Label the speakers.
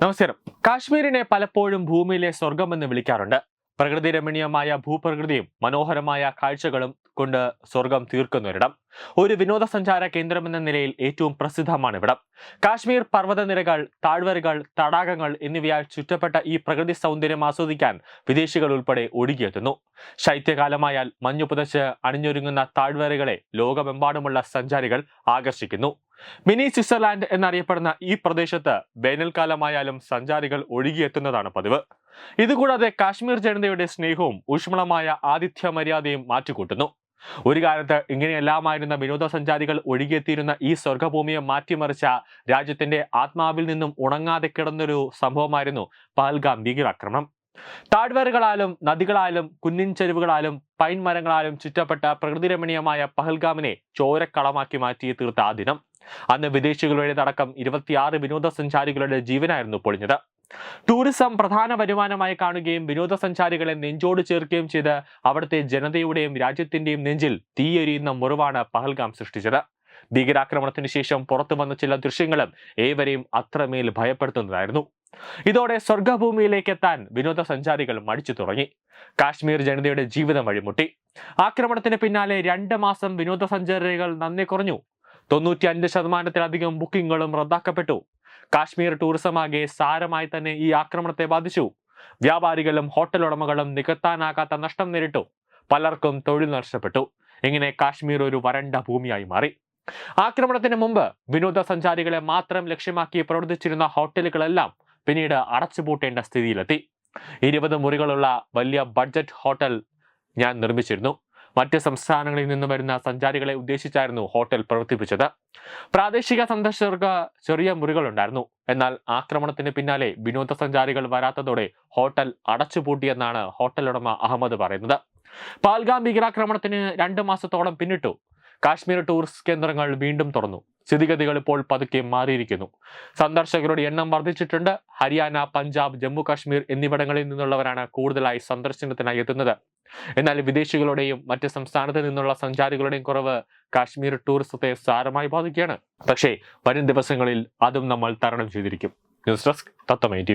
Speaker 1: നമസ്കാരം. കാശ്മീരിനെ പലപ്പോഴും ഭൂമിയിലെ സ്വർഗമെന്ന് വിളിക്കാറുണ്ട്. പ്രകൃതി രമണീയമായ ഭൂപ്രകൃതിയും മനോഹരമായ കാഴ്ചകളും കൊണ്ട് സ്വർഗം തീർക്കുന്നൊരിടം ഒരു വിനോദസഞ്ചാര കേന്ദ്രമെന്ന നിലയിൽ ഏറ്റവും പ്രസിദ്ധമാണ് ഇവിടം. കാശ്മീർ പർവതനിരകൾ താഴ്വരകൾ തടാകങ്ങൾ എന്നിവയാൽ ചുറ്റപ്പെട്ട ഈ പ്രകൃതി സൗന്ദര്യം ആസ്വദിക്കാൻ വിദേശികൾ ഉൾപ്പെടെ ഒഴുകിയെത്തുന്നു. ശൈത്യകാലമായാൽ മഞ്ഞു പുതച്ച് അണിഞ്ഞൊരുങ്ങുന്ന താഴ്വരകളെ ലോകമെമ്പാടുമുള്ള സഞ്ചാരികൾ ആകർഷിക്കുന്നു. മിനി സ്വിറ്റ്സർലാൻഡ് എന്നറിയപ്പെടുന്ന ഈ പ്രദേശത്ത് വേനൽക്കാലമായാലും സഞ്ചാരികൾ ഒഴുകിയെത്തുന്നതാണ് പതിവ്. ഇതുകൂടാതെ കാശ്മീർ ജനതയുടെ സ്നേഹവും ഊഷ്മളമായ ആതിഥ്യ മര്യാദയും മാറ്റിക്കൂട്ടുന്നു. ഒരു കാലത്ത് ഇങ്ങനെയെല്ലാമായിരുന്ന വിനോദസഞ്ചാരികൾ ഒഴുകിയെത്തിയിരുന്ന ഈ സ്വർഗഭൂമിയെ മാറ്റിമറിച്ച രാജ്യത്തിന്റെ ആത്മാവിൽ നിന്നും ഉണങ്ങാതെ കിടന്നൊരു സംഭവമായിരുന്നു പഹൽഗാം ഭീകരാക്രമണം. താഴ്വരകളാലും നദികളാലും കുന്നിൻ ചെരുവുകളാലും പൈൻ മരങ്ങളാലും ചുറ്റപ്പെട്ട പ്രകൃതിരമണീയമായ പഹൽഗാമിനെ ചോരക്കളമാക്കി മാറ്റി തീർത്ത ആ ദിനം. അന്ന് വിദേശികളുടെ അടക്കം ഇരുപത്തിയാറ് വിനോദസഞ്ചാരികളുടെ ജീവനായിരുന്നു പൊളിഞ്ഞത്. ടൂറിസം പ്രധാന വരുമാനമായി കാണുകയും വിനോദസഞ്ചാരികളെ നെഞ്ചോട് ചേർക്കുകയും ചെയ്ത് അവിടുത്തെ ജനതയുടെയും രാജ്യത്തിന്റെയും നെഞ്ചിൽ തീയെരിയുന്ന മുറിവാണ് പഹൽഗാം സൃഷ്ടിച്ചത്. ഭീകരാക്രമണത്തിന് ശേഷം പുറത്തു വന്ന ചില ദൃശ്യങ്ങളും ഏവരെയും അത്രമേൽ ഭയപ്പെടുത്തുന്നതായിരുന്നു. ഇതോടെ സ്വർഗഭൂമിയിലേക്ക് എത്താൻ വിനോദസഞ്ചാരികൾ മടിച്ചു തുടങ്ങി. കാശ്മീർ ജനതയുടെ ജീവിതം വഴിമുട്ടി. ആക്രമണത്തിന് പിന്നാലെ രണ്ട് മാസം വിനോദസഞ്ചാരികൾ നന്ദി കുറഞ്ഞു. തൊണ്ണൂറ്റി അഞ്ച് ശതമാനത്തിലധികം ബുക്കിംഗുകളും റദ്ദാക്കപ്പെട്ടു. കാശ്മീർ ടൂറിസം ആകെ സാരമായി തന്നെ ഈ ആക്രമണത്തെ ബാധിച്ചു. വ്യാപാരികളും ഹോട്ടൽ ഉടമകളും നികത്താനാകാത്ത നഷ്ടം നേരിട്ടു. പലർക്കും തൊഴിൽ നഷ്ടപ്പെട്ടു. ഇങ്ങനെ കാശ്മീർ ഒരു വരണ്ട ഭൂമിയായി മാറി. ആക്രമണത്തിന് മുമ്പ് വിനോദസഞ്ചാരികളെ മാത്രം ലക്ഷ്യമാക്കി പ്രവർത്തിച്ചിരുന്ന ഹോട്ടലുകളെല്ലാം പിന്നീട് അടച്ചുപൂട്ടേണ്ട സ്ഥിതിയിലെത്തി. ഇരുപത് മുറികളുള്ള വലിയ ബഡ്ജറ്റ് ഹോട്ടൽ ഞാൻ നിർമ്മിച്ചിരുന്നു. മറ്റ് സംസ്ഥാനങ്ങളിൽ നിന്ന് വരുന്ന സഞ്ചാരികളെ ഉദ്ദേശിച്ചായിരുന്നു ഹോട്ടൽ പ്രവർത്തിപ്പിച്ചത്. പ്രാദേശിക സന്ദർശകർക്ക് ചെറിയ മുറികളുണ്ടായിരുന്നു. എന്നാൽ ആക്രമണത്തിന് പിന്നാലെ വിനോദസഞ്ചാരികൾ വരാത്തതോടെ ഹോട്ടൽ അടച്ചുപൂട്ടിയെന്നാണ് ഹോട്ടൽ ഉടമ അഹമ്മദ് പറയുന്നത്. പാൽഗാം ഭീകരാക്രമണത്തിന് രണ്ട് മാസത്തോളം പിന്നിട്ടു. കാശ്മീർ ടൂറിസ്റ്റ് കേന്ദ്രങ്ങൾ വീണ്ടും തുറന്നു. സ്ഥിതിഗതികൾ ഇപ്പോൾ പതുക്കെ മാറിയിരിക്കുന്നു. സന്ദർശകരുടെ എണ്ണം വർദ്ധിച്ചിട്ടുണ്ട്. ഹരിയാന പഞ്ചാബ് ജമ്മു കാശ്മീർ എന്നിവിടങ്ങളിൽ നിന്നുള്ളവരാണ് കൂടുതലായി സന്ദർശനത്തിനായി എത്തുന്നത്. എന്നാൽ വിദേശികളുടെയും മറ്റ് സംസ്ഥാനത്ത് നിന്നുള്ള സഞ്ചാരികളുടെയും കുറവ് കാശ്മീർ ടൂറിസത്തെ സാരമായി ബാധിക്കുകയാണ്. പക്ഷേ വരും ദിവസങ്ങളിൽ അതും നമ്മൾ തരണം ചെയ്തിരിക്കും. News desk തത്തമൈ T